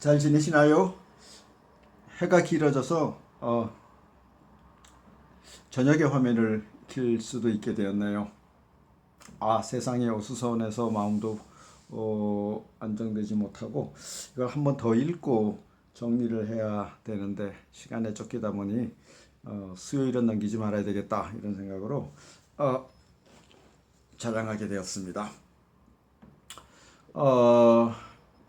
잘 지내시나요? 해가 길어져서 어, 저녁에 화면을 킬 수도 있게 되었네요. 아 세상에 어수선해서 마음도 어, 안정되지 못하고 이걸 한번 더 읽고 정리를 해야 되는데 시간에 쫓기다 보니 어, 수요일은 넘기지 말아야 되겠다 이런 생각으로 어, 자랑하게 되었습니다. 어,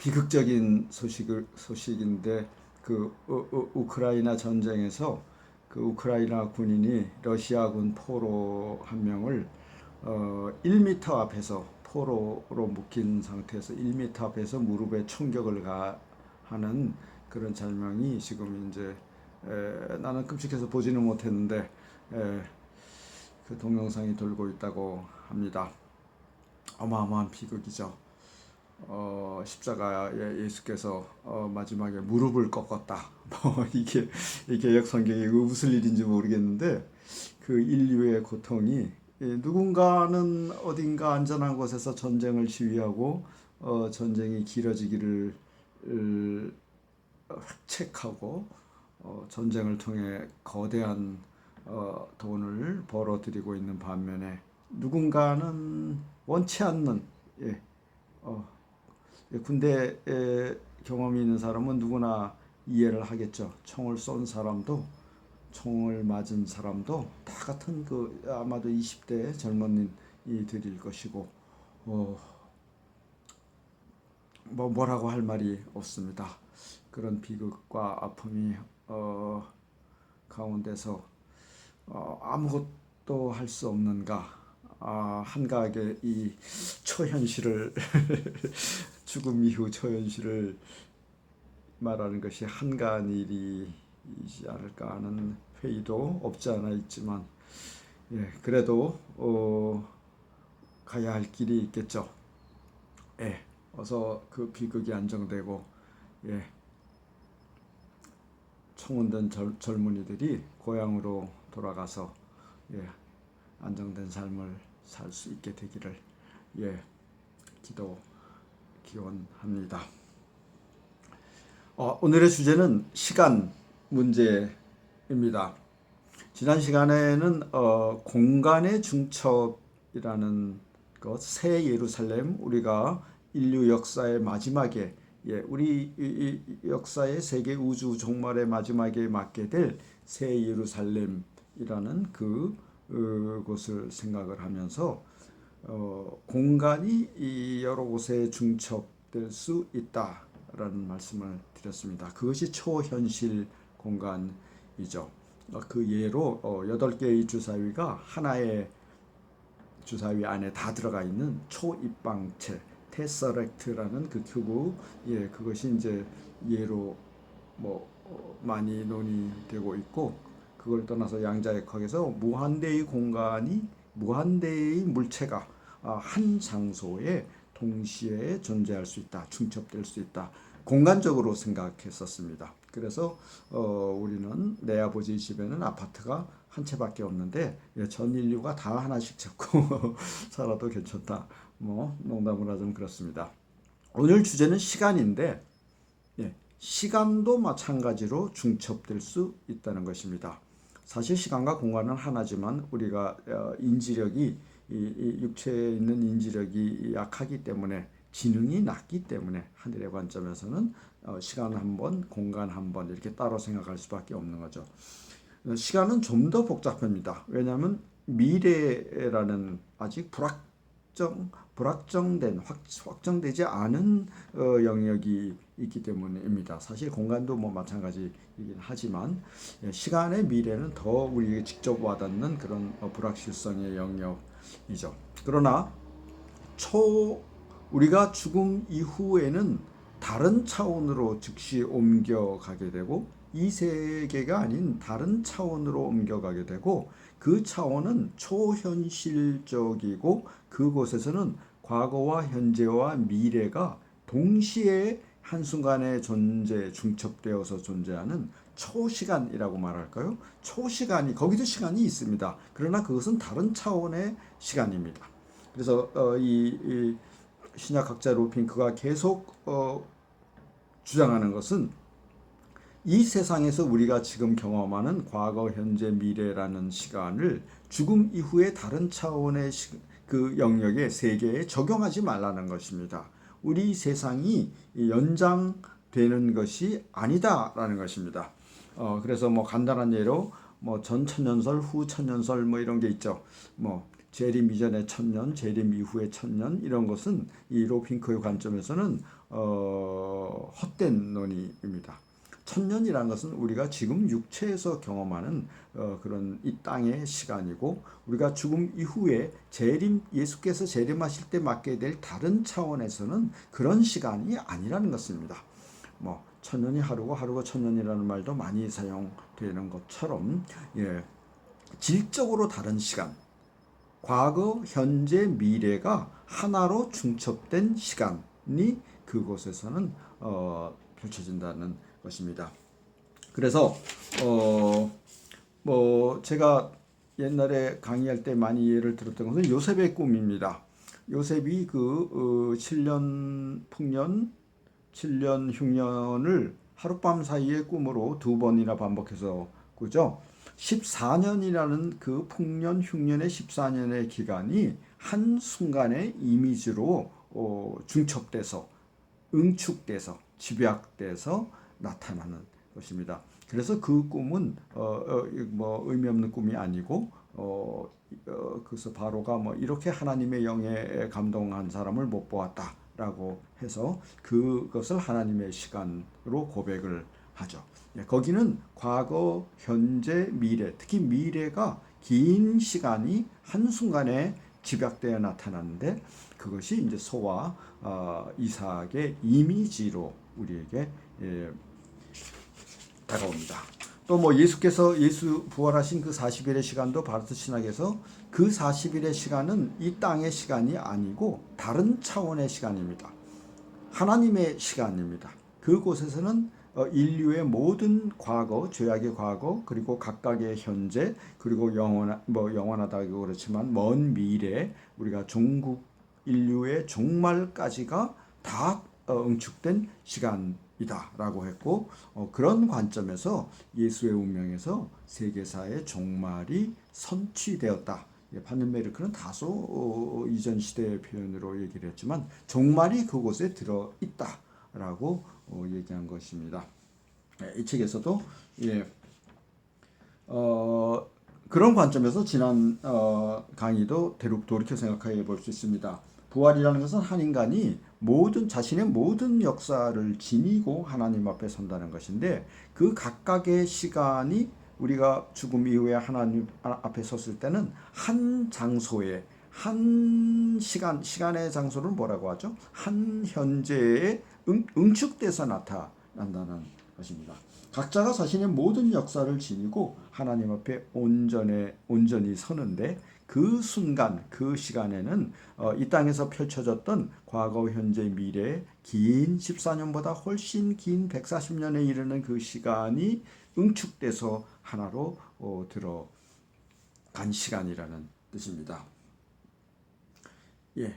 비극적인 소식을 소식인데 그 우, 우, 우크라이나 전쟁에서 그 우크라이나 군인이 러시아군 포로 한 명을 어, 1m 앞에서 포로로 묶인 상태에서 1m 앞에서 무릎에 총격을 가하는 그런 장면이 지금 이제 에, 나는 끔찍해서 보지는 못했는데 에, 그 동영상이 돌고 있다고 합니다. 어마어마한 비극이죠. 어, 십자가에 예수께서 어, 마지막에 무릎을 꺾었다. 뭐 이게 이 개혁 성경이 무슨 일인지 모르겠는데 그 인류의 고통이 예, 누군가는 어딘가 안전한 곳에서 전쟁을 시위하고 어, 전쟁이 길어지기를 을, 획책하고 어, 전쟁을 통해 거대한 어, 돈을 벌어들이고 있는 반면에 누군가는 원치 않는 예, 어, 예, 군대 에 경험이 있는 사람은 누구나 이해를 하겠죠. 총을 쏜 사람도 총을 맞은 사람도 다 같은 그 아마도 20대 젊은이들일 것이고 어, 뭐 뭐라고 할 말이 없습니다. 그런 비극과 아픔이 어, 가운데서 어, 아무것도 할 수 없는가 아, 한가하게 이 초현실을 죽음 이후 초현실을 말하는 것이 한가한 일이지 않을까 하는 회의도 없지 않아 있지만 예, 그래도 어, 가야 할 길이 있겠죠. 예, 어서 그 비극이 안정되고 예, 청운된 젊, 젊은이들이 고향으로 돌아가서 예, 안정된 삶을 살 수 있게 되기를 예, 기도 기원합니다. 어, 오늘의 주제는 시간 문제입니다. 지난 시간에는 어, 공간의 중첩이라는 것, 새 예루살렘, 우리가 인류 역사의 마지막에 예, 우리 이, 이 역사의 세계 우주 종말의 마지막에 맞게 될 새 예루살렘이라는 그 어, 곳을 생각을 하면서 어, 공간이 이 여러 곳에 중첩될 수 있다라는 말씀을 드렸습니다. 그것이 초현실 공간이죠. 어, 그 예로 어, 여덟 개의 주사위가 하나의 주사위 안에 다 들어가 있는 초입방체 테서렉트라는 그 큐브 예 그것이 이제 예로 뭐 어, 많이 논의되고 있고 그걸 떠나서 양자역학에서 무한대의 공간이 무한대의 물체가 아, 한 장소에 동시에 존재할 수 있다, 중첩될 수 있다. 공간적으로 생각했었습니다. 그래서 어, 우리는 내 아버지 집에는 아파트가 한 채밖에 없는데 예, 전 인류가 다 하나씩 잡고 살아도 괜찮다. 뭐 농담을 하자면 그렇습니다. 오늘 주제는 시간인데 예, 시간도 마찬가지로 중첩될 수 있다는 것입니다. 사실 시간과 공간은 하나지만 우리가 어, 인지력이 이 육체에 있는 인지력이 약하기 때문에 지능이 낮기 때문에 하늘의 관점에서는 어, 시간 한 번, 공간 한 번 이렇게 따로 생각할 수밖에 없는 거죠. 어, 시간은 좀 더 복잡합니다. 왜냐하면 미래라는 아직 불확정 불확정된 확, 확정되지 않은 어, 영역이 있기 때문입니다. 사실 공간도 뭐 마찬가지이긴 하지만 예, 시간의 미래는 더 우리에게 직접 와닿는 그런 어, 불확실성의 영역이죠. 그러나 초 우리가 죽음 이후에는 다른 차원으로 즉시 옮겨가게 되고 이 세계가 아닌 다른 차원으로 옮겨가게 되고 그 차원은 초현실적이고 그곳에서는 과거와 현재와 미래가 동시에 한순간에 존재 중첩되어서 존재하는 초시간이라고 말할까요? 초시간이 거기도 시간이 있습니다. 그러나 그것은 다른 차원의 시간입니다. 그래서 어, 이, 이 신약학자 루핑크가 계속 어, 주장하는 것은 이 세상에서 우리가 지금 경험하는 과거, 현재, 미래라는 시간을 죽음 이후의 다른 차원의 시- 그 영역의 세계에 적용하지 말라는 것입니다. 우리 세상이 연장되는 것이 아니다라는 것입니다. 어, 그래서 뭐 간단한 예로 뭐 전 천년설, 후 천년설 뭐 이런 게 있죠. 뭐 재림 이전의 천년, 재림 이후의 천년 이런 것은 이 로핑크의 관점에서는 어, 헛된 논의입니다. 천년이라는 것은 우리가 지금 육체에서 경험하는 어, 그런 이 땅의 시간이고 우리가 죽음 이후에 재림 예수께서 재림하실 때 맞게 될 다른 차원에서는 그런 시간이 아니라는 것입니다. 뭐 천년이 하루고 하루가 천년이라는 말도 많이 사용되는 것처럼 예, 질적으로 다른 시간, 과거, 현재, 미래가 하나로 중첩된 시간이 그곳에서는 어, 펼쳐진다는 것입니다. 그래서 어, 뭐 제가 옛날에 강의할 때 많이 예를 들었던 것은 요셉의 꿈입니다. 요셉이 그 어, 7년 풍년, 7년 흉년을 하룻밤 사이에 꿈으로 두 번이나 반복해서 꾸죠. 14년이라는 그 풍년 흉년의 14년의 기간이 한 순간의 이미지로 어, 중첩돼서 응축돼서 집약돼서 나타나는 것입니다. 그래서 그 꿈은 어, 어, 뭐 의미 없는 꿈이 아니고 어, 어, 그래서 바로가 뭐 이렇게 하나님의 영에 감동한 사람을 못 보았다라고 해서 그것을 하나님의 시간으로 고백을 하죠. 예, 거기는 과거, 현재, 미래, 특히 미래가 긴 시간이 한 순간에 집약되어 나타나는데 그것이 이제 소와 어, 이삭의 이미지로 우리에게 예, 다가옵니다. 또 뭐 예수께서 예수 부활하신 그 40일의 시간도 바르트 신학에서 그 40일의 시간은 이 땅의 시간이 아니고 다른 차원의 시간입니다. 하나님의 시간입니다. 그곳에서는 어, 인류의 모든 과거, 죄악의 과거, 그리고 각각의 현재, 그리고 영원 뭐 영원하다고 그렇지만 먼 미래, 우리가 종국 인류의 종말까지가 다 어, 응축된 시간 이다라고 했고 어, 그런 관점에서 예수의 운명에서 세계사의 종말이 선취되었다. 예, 판넨베르크는 다소 어, 이전 시대의 표현으로 얘기를 했지만 종말이 그곳에 들어 있다라고 어, 얘기한 것입니다. 예, 이 책에서도 예, 어, 그런 관점에서 지난 어, 강의도 대륙 돌이켜 생각해 볼 수 있습니다. 부활이라는 것은 한 인간이 모든 자신의 모든 역사를 지니고 하나님 앞에 선다는 것인데 그 각각의 시간이 우리가 죽음 이후에 하나님 앞에 섰을 때는 한 장소에 한 시간 시간의 장소를 뭐라고 하죠? 한 현재에 응, 응축돼서 나타난다는 것입니다. 각자가 자신의 모든 역사를 지니고 하나님 앞에 온전에 온전히 서는데 그 순간 그 시간에는 어, 이 땅에서 펼쳐졌던 과거 현재 미래 긴 14년보다 훨씬 긴 140년에 이르는 그 시간이 응축돼서 하나로 어, 들어간 시간이라는 뜻입니다. 예.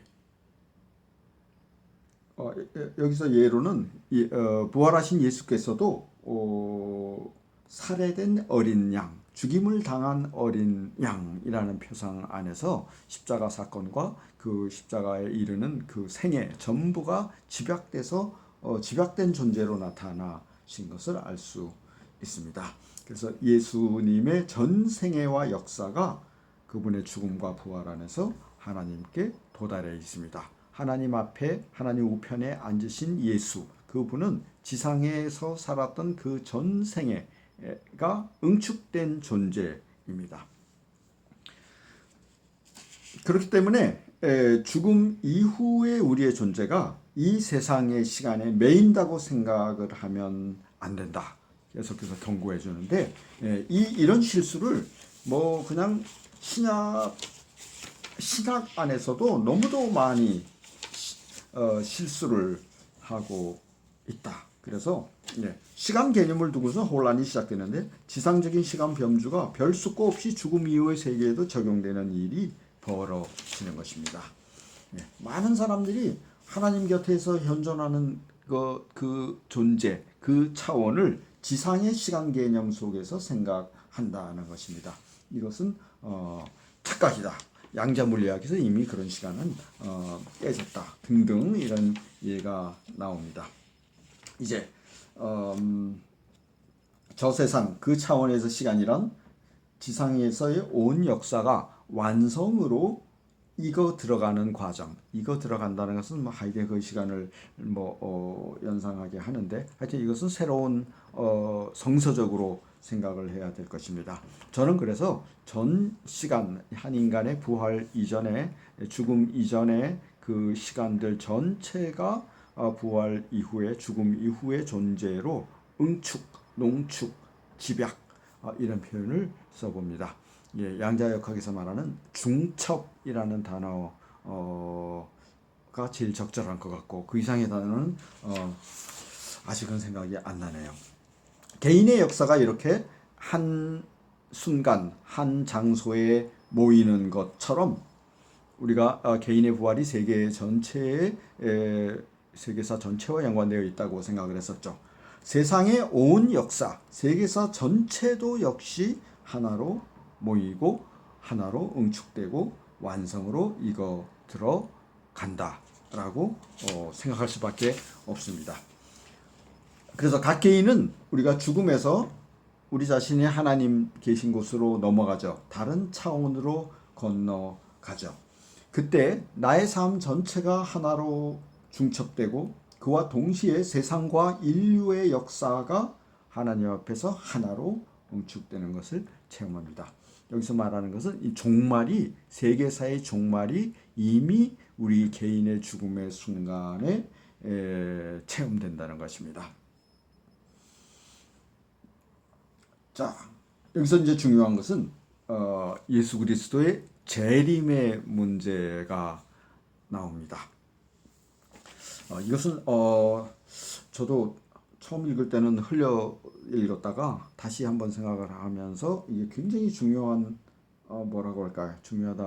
어, 여기서 예로는 이, 어, 부활하신 예수께서도 어, 살해된 어린 양, 죽임을 당한 어린 양이라는 표상 안에서 십자가 사건과 그 십자가에 이르는 그 생애 전부가 집약돼서 어, 집약된 존재로 나타나신 것을 알 수 있습니다. 그래서 예수님의 전 생애와 역사가 그분의 죽음과 부활 안에서 하나님께 도달해 있습니다. 하나님 앞에 하나님 우편에 앉으신 예수 그분은 지상에서 살았던 그 전 생애 가 응축된 존재입니다. 그렇기 때문에 죽음 이후의 우리의 존재가 이 세상의 시간에 매인다고 생각을 하면 안 된다. 계속해서 경고해 주는데 이 이런 실수를 뭐 그냥 신약 신학 안에서도 너무도 많이 어, 실수를 하고 있다. 그래서 예, 시간 개념을 두고서 혼란이 시작되는데 지상적인 시간 범주가 별 수고 없이 죽음 이후의 세계에도 적용되는 일이 벌어지는 것입니다. 예, 많은 사람들이 하나님 곁에서 현존하는 그, 그 존재, 그 차원을 지상의 시간 개념 속에서 생각한다는 것입니다. 이것은 어, 착각이다. 양자 물리학에서 이미 그런 시간은 어, 깨졌다 등등 이런 예가 나옵니다. 이제 음, 저 세상 그 차원에서 시간이란 지상에서의 온 역사가 완성으로 이거 들어가는 과정, 이거 들어간다는 것은 뭐 하이데거 시간을 뭐 어, 연상하게 하는데 하여튼 이것은 새로운 어, 성서적으로 생각을 해야 될 것입니다. 저는 그래서 전 시간 한 인간의 부활 이전에 죽음 이전에 그 시간들 전체가 어, 부활 이후에 죽음 이후의 존재로 응축, 농축, 집약 어, 이런 표현을 써봅니다. 예, 양자역학에서 말하는 중첩이라는 단어 가 제일 적절한 것 같고 그 이상의 단어는 어, 아직은 생각이 안 나네요. 개인의 역사가 이렇게 한 순간 한 장소에 모이는 것처럼 우리가 어, 개인의 부활이 세계 전체에 에, 세계사 전체와 연관되어 있다고 생각을 했었죠. 세상의 온 역사, 세계사 전체도 역시 하나로 모이고 하나로 응축되고 완성으로 이거 들어간다라고 어, 생각할 수밖에 없습니다. 그래서 각 개인은 우리가 죽음에서 우리 자신이 하나님 계신 곳으로 넘어가죠. 다른 차원으로 건너가죠. 그때 나의 삶 전체가 하나로 중첩되고 그와 동시에 세상과 인류의 역사가 하나님 앞에서 하나로 응축되는 것을 체험합니다. 여기서 말하는 것은 이 종말이 세계사의 종말이 이미 우리 개인의 죽음의 순간에 에, 체험된다는 것입니다. 자, 여기서 이제 중요한 것은 어, 예수 그리스도의 재림의 문제가 나옵니다. 어, 이것은 어, 저도 처음 읽을 때는 흘려 읽었다가 다시 한번 생각을 하면서 이게 굉장히 중요한 어, 뭐라고 할까요? 중요하다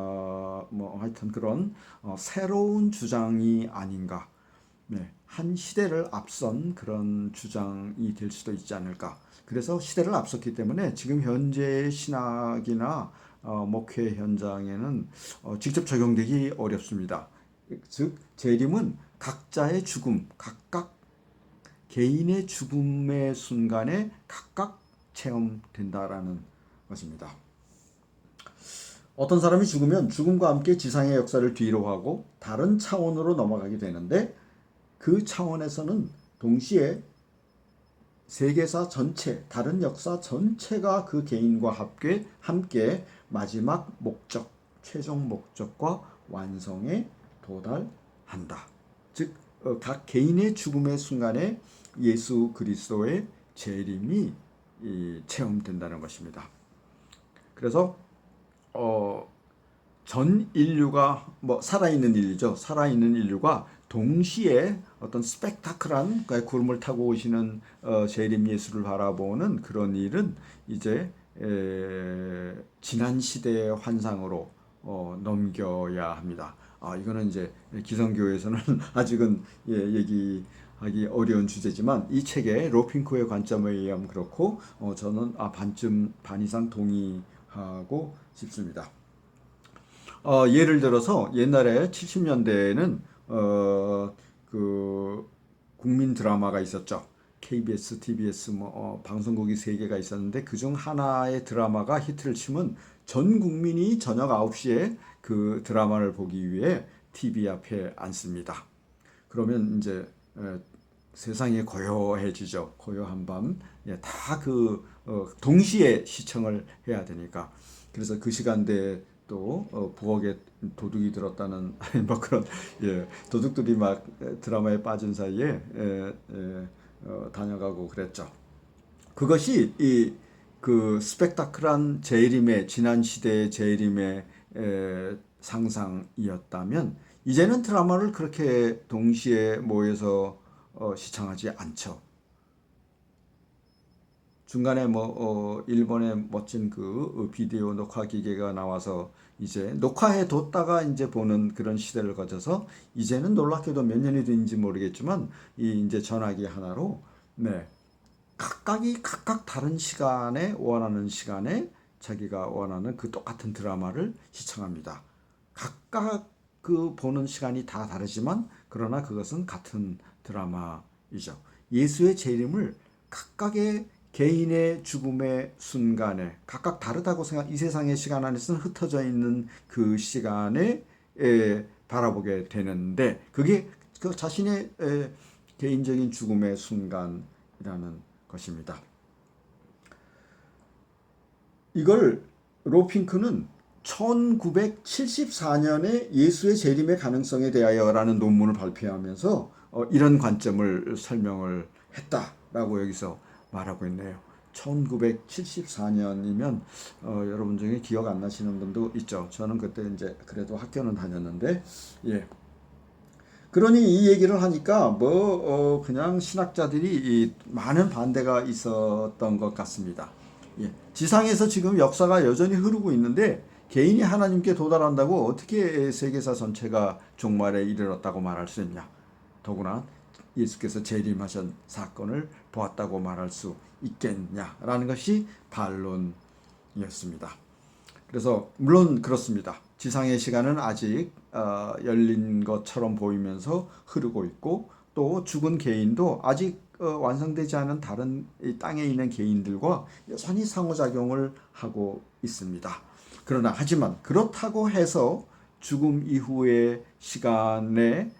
뭐 하여튼 그런 어, 새로운 주장이 아닌가. 네, 한 시대를 앞선 그런 주장이 될 수도 있지 않을까. 그래서 시대를 앞섰기 때문에 지금 현재 신학이나 어, 목회 현장에는 어, 직접 적용되기 어렵습니다. 즉 재림은 각자의 죽음, 각각 개인의 죽음의 순간에 각각 체험된다라는 것입니다. 어떤 사람이 죽으면 죽음과 함께 지상의 역사를 뒤로 하고 다른 차원으로 넘어가게 되는데 그 차원에서는 동시에 세계사 전체, 다른 역사 전체가 그 개인과 함께, 마지막 목적, 최종 목적과 완성에 도달한다. 즉, 어, 각 개인의 죽음의 순간에 예수 그리스도의 재림이 체험된다는 것입니다. 그래서 어, 전 인류가 뭐 살아있는 인류죠. 살아있는 인류가 동시에 어떤 스펙타클한 구름을 타고 오시는 어, 재림 예수를 바라보는 그런 일은 이제 에, 지난 시대의 환상으로 어, 넘겨야 합니다. 아 이거는 이제 기성교에서는 아직은 예, 얘기하기 어려운 주제지만 이 책의 로핑크의 관점에 의하면 그렇고 어, 저는 아 반쯤 반 이상 동의하고 싶습니다. 어, 예를 들어서 옛날에 70년대에는 어, 그 국민 드라마가 있었죠. KBS, TBS 뭐 어, 방송국이 세 개가 있었는데 그중 하나의 드라마가 히트를 치면 전 국민이 저녁 9시에 그 드라마를 보기 위해 TV 앞에 앉습니다. 그러면 이제 에, 세상이 고요해지죠. 고요한 밤. 예, 다그 어, 동시에 시청을 해야 되니까. 그래서 그 시간대에 또 어, 부엌에 도둑이 들었다는 뭐 그런 예 도둑들이 막 드라마에 빠진 사이에 예, 예, 어, 다녀가고 그랬죠. 그것이 이 그 스펙타클한 재림의 지난 시대의 재림의 에, 상상이었다면 이제는 드라마를 그렇게 동시에 모여서 어, 시청하지 않죠. 중간에 뭐 어, 일본의 멋진 그 어, 비디오 녹화 기계가 나와서 이제 녹화해 뒀다가 이제 보는 그런 시대를 거쳐서 이제는 놀랍게도 몇 년이 된지 모르겠지만 이 이제 전화기 하나로 네 각각이 각각 다른 시간에 원하는 시간에 자기가 원하는 그 똑같은 드라마를 시청합니다. 각각 그 보는 시간이 다 다르지만 그러나 그것은 같은 드라마이죠. 예수의 재림을 각각의 개인의 죽음의 순간에 각각 다르다고 생각 이 세상의 시간 안에서는 흩어져 있는 그 시간에 에, 바라보게 되는데 그게 그 자신의 에, 개인적인 죽음의 순간이라는 것입니다. 이걸 로핑크는 1974년에 예수의 재림의 가능성에 대하여라는 논문을 발표하면서 어, 이런 관점을 설명을 했다라고 여기서 말하고 있네요. 1974년이면 어, 여러분 중에 기억 안 나시는 분도 있죠. 저는 그때 이제 그래도 학교는 다녔는데 예. 그러니 이 얘기를 하니까 뭐 어, 그냥 신학자들이 이 많은 반대가 있었던 것 같습니다. 예. 지상에서 지금 역사가 여전히 흐르고 있는데 개인이 하나님께 도달한다고 어떻게 세계사 전체가 종말에 이르렀다고 말할 수 있냐? 더구나 예수께서 재림하신 사건을 보았다고 말할 수 있겠냐라는 것이 반론이었습니다. 그래서 물론 그렇습니다. 지상의 시간은 아직 어, 열린 것처럼 보이면서 흐르고 있고 또 죽은 개인도 아직 어, 완성되지 않은 다른 이 땅에 있는 개인들과 여전히 상호작용을 하고 있습니다. 그러나 하지만 그렇다고 해서 죽음 이후의 시간에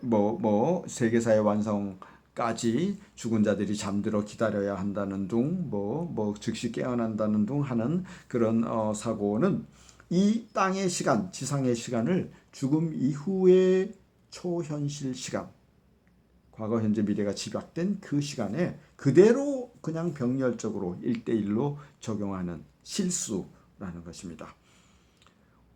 뭐뭐 뭐 세계사의 완성 까지 죽은 자들이 잠들어 기다려야 한다는 둥 뭐 뭐 즉시 깨어난다는 둥 하는 그런 어, 사고는 이 땅의 시간, 지상의 시간을 죽음 이후의 초현실 시간, 과거, 현재, 미래가 집약된 그 시간에 그대로 그냥 병렬적으로 일대일로 적용하는 실수라는 것입니다.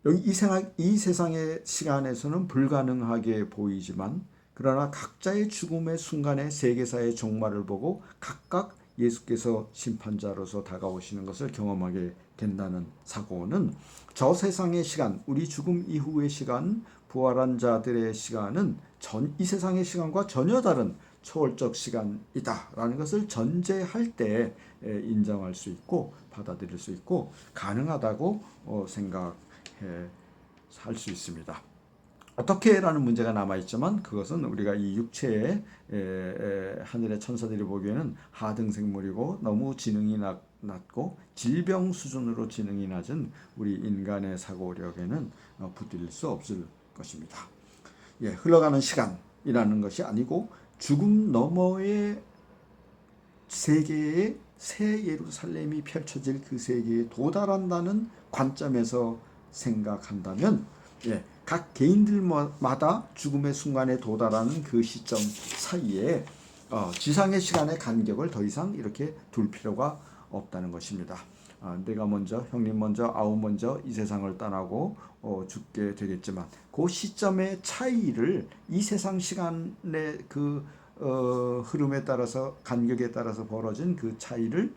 여기 이, 세상, 이 세상의 시간에서는 불가능하게 보이지만 그러나 각자의 죽음의 순간에 세계사의 종말을 보고 각각 예수께서 심판자로서 다가오시는 것을 경험하게 된다는 사고는 저 세상의 시간, 우리 죽음 이후의 시간, 부활한 자들의 시간은 전, 이 세상의 시간과 전혀 다른 초월적 시간이다라는 것을 전제할 때 인정할 수 있고 받아들일 수 있고 가능하다고 어, 생각해 살 수 있습니다. 어떻게라는 문제가 남아 있지만 그것은 우리가 이 육체의 하늘의 천사들이 보기에는 하등 생물이고 너무 지능이 낮, 낮고 질병 수준으로 지능이 낮은 우리 인간의 사고력에는 어, 붙들 수 없을 것입니다. 예, 흘러가는 시간이라는 것이 아니고 죽음 너머의 세계의 새 예루살렘이 펼쳐질 그 세계에 도달한다는 관점에서 생각한다면 예, 각 개인들마다 죽음의 순간에 도달하는 그 시점 사이에 어, 지상의 시간의 간격을 더 이상 이렇게 둘 필요가 없다는 것입니다. 아, 내가 먼저, 형님 먼저, 아우 먼저 이 세상을 떠나고 어, 죽게 되겠지만 그 시점의 차이를 이 세상 시간의 그 어, 흐름에 따라서 간격에 따라서 벌어진 그 차이를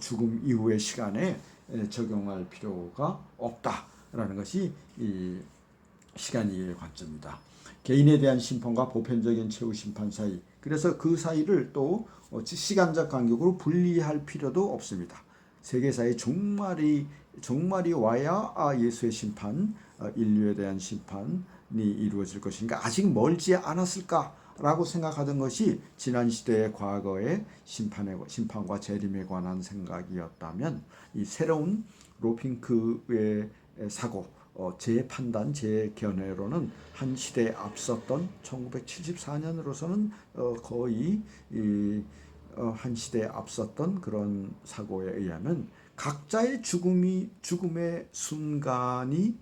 죽음 이후의 시간에 적용할 필요가 없다라는 것이 이 시간이의 관점입니다. 개인에 대한 심판과 보편적인 최후 심판 사이. 그래서 그 사이를 또 어, 시간적 간격으로 분리할 필요도 없습니다. 세계사의 종말이 종말이 와야 아, 예수의 심판, 어, 인류에 대한 심판이 이루어질 것인가 아직 멀지 않았을까라고 생각하던 것이 지난 시대의 과거의 심판의 심판과 재림에 관한 생각이었다면 이 새로운 로핑크의 사고 어, 제 판단, 제 견해로는 한 시대에 앞섰던 1974년으로서는 어, 거의 이, 어, 한 시대에 앞섰던 그런 사고에 의하면 각자의 죽음이 죽음의 순간이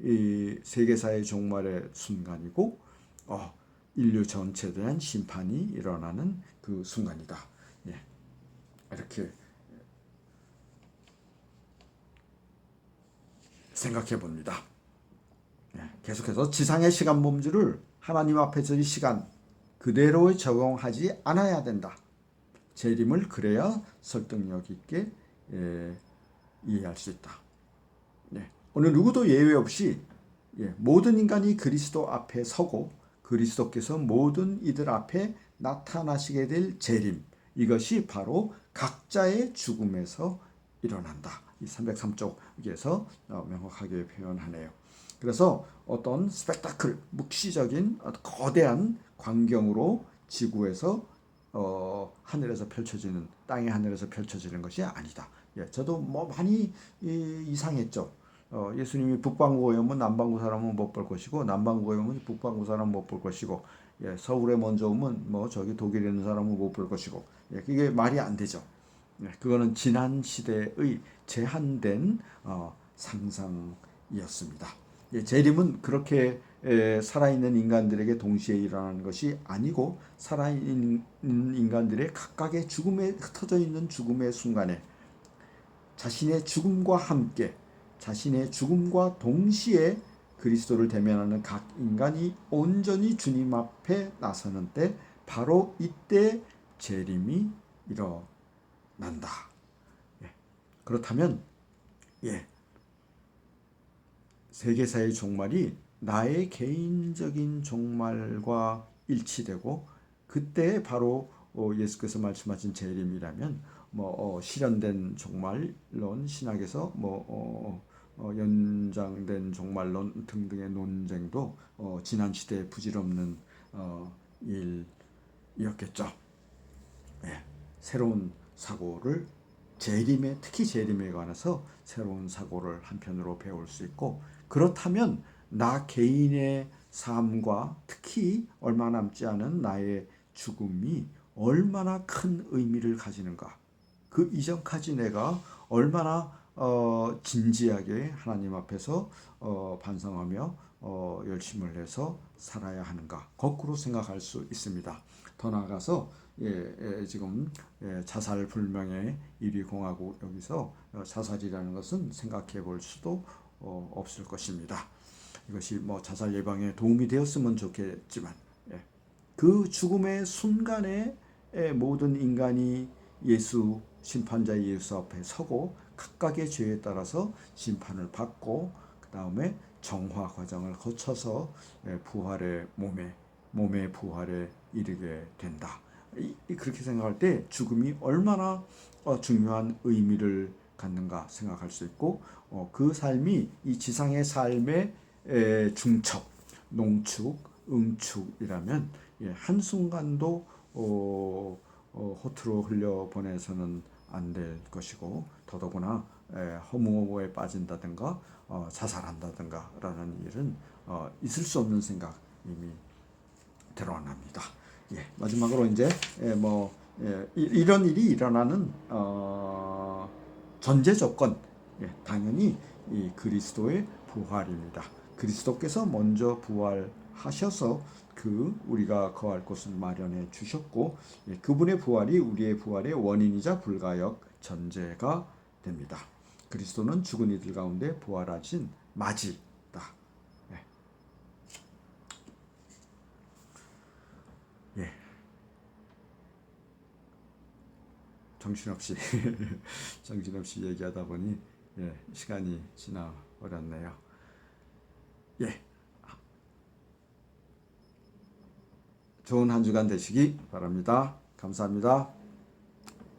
이 세계사의 종말의 순간이고 어, 인류 전체에 대한 심판이 일어나는 그 순간이다. 예. 이렇게 생각해 봅니다. 예, 계속해서 지상의 시간 범주를 하나님 앞에서 의 시간 그대로 적용하지 않아야 된다. 재림을 그래야 설득력 있게 예, 이해할 수 있다. 네. 어느 누구도 예외 없이 예, 모든 인간이 그리스도 앞에 서고 그리스도께서 모든 이들 앞에 나타나시게 될 재림 이것이 바로 각자의 죽음에서 일어난다. 이 303쪽에서 어, 명확하게 표현하네요. 그래서 어떤 스펙타클, 묵시적인 거대한 광경으로 지구에서 어, 하늘에서 펼쳐지는 땅의 하늘에서 펼쳐지는 것이 아니다. 예, 저도 뭐 많이 이, 이상했죠. 어, 예수님이 북방구 오면 남방구 사람은 못 볼 것이고 남방구 오면 북방구 사람은 못 볼 것이고 예, 서울에 먼저 오면 뭐 저기 독일에 있는 사람은 못 볼 것이고 예, 그게 말이 안 되죠. 예, 그거는 지난 시대의 제한된 어, 상상이었습니다. 예, 재림은 그렇게 에, 살아있는 인간들에게 동시에 일어나는 것이 아니고 살아있는 인간들의 각각의 죽음에 흩어져 있는 죽음의 순간에 자신의 죽음과 함께 자신의 죽음과 동시에 그리스도를 대면하는 각 인간이 온전히 주님 앞에 나서는 때 바로 이때 재림이 일어 난다. 예. 그렇다면 예. 세계사의 종말이 나의 개인적인 종말과 일치되고 그때 바로 어, 예수께서 말씀하신 재림이라면 뭐 어, 실현된 종말론 신학에서 뭐 어, 어, 연장된 종말론 등등의 논쟁도 어, 지난 시대의 부질없는 어, 일이었겠죠. 예, 새로운 사고를 재림에 특히 재림에 관해서 새로운 사고를 한편으로 배울 수 있고 그렇다면 나 개인의 삶과 특히 얼마 남지 않은 나의 죽음이 얼마나 큰 의미를 가지는가 그 이전까지 내가 얼마나 어, 진지하게 하나님 앞에서 어, 반성하며 어, 열심을 해서 살아야 하는가 거꾸로 생각할 수 있습니다. 더 나아가서 예, 예, 지금 예, 자살 불명의 1위 공화국 여기서 어, 자살이라는 것은 생각해 볼 수도 어, 없을 것입니다. 이것이 뭐 자살 예방에 도움이 되었으면 좋겠지만 예. 그 죽음의 순간에 예, 모든 인간이 예수 심판자 예수 앞에 서고 각각의 죄에 따라서 심판을 받고 그 다음에 정화 과정을 거쳐서 예, 부활의 몸에 몸의 부활에 이르게 된다. 그렇게 생각할 때 죽음이 얼마나 어, 중요한 의미를 갖는가 생각할 수 있고 어, 그 삶이 이 지상의 삶의 에, 중첩, 농축, 응축이라면 예, 한 순간도 어, 어, 허투루 흘려 보내서는 안 될 것이고 더더구나 에, 허무에 빠진다든가 어, 자살한다든가 라는 일은 어, 있을 수 없는 생각 이미 드러납니다. 예, 마지막으로 이제 예, 뭐 예, 이- 이런 일이 일어나는 어, 전제 조건 예, 당연히 이 그리스도의 부활입니다. 그리스도께서 먼저 부활하셔서 그 우리가 거할 곳을 마련해 주셨고 예, 그분의 부활이 우리의 부활의 원인이자 불가역 전제가 됩니다. 그리스도는 죽은 이들 가운데 부활하신 맞이다. 예. 예. 정신없이 정신없이 얘기하다 보니 예, 시간이 지나 버렸네요. 예. 좋은 한 주간 되시기 바랍니다. 감사합니다.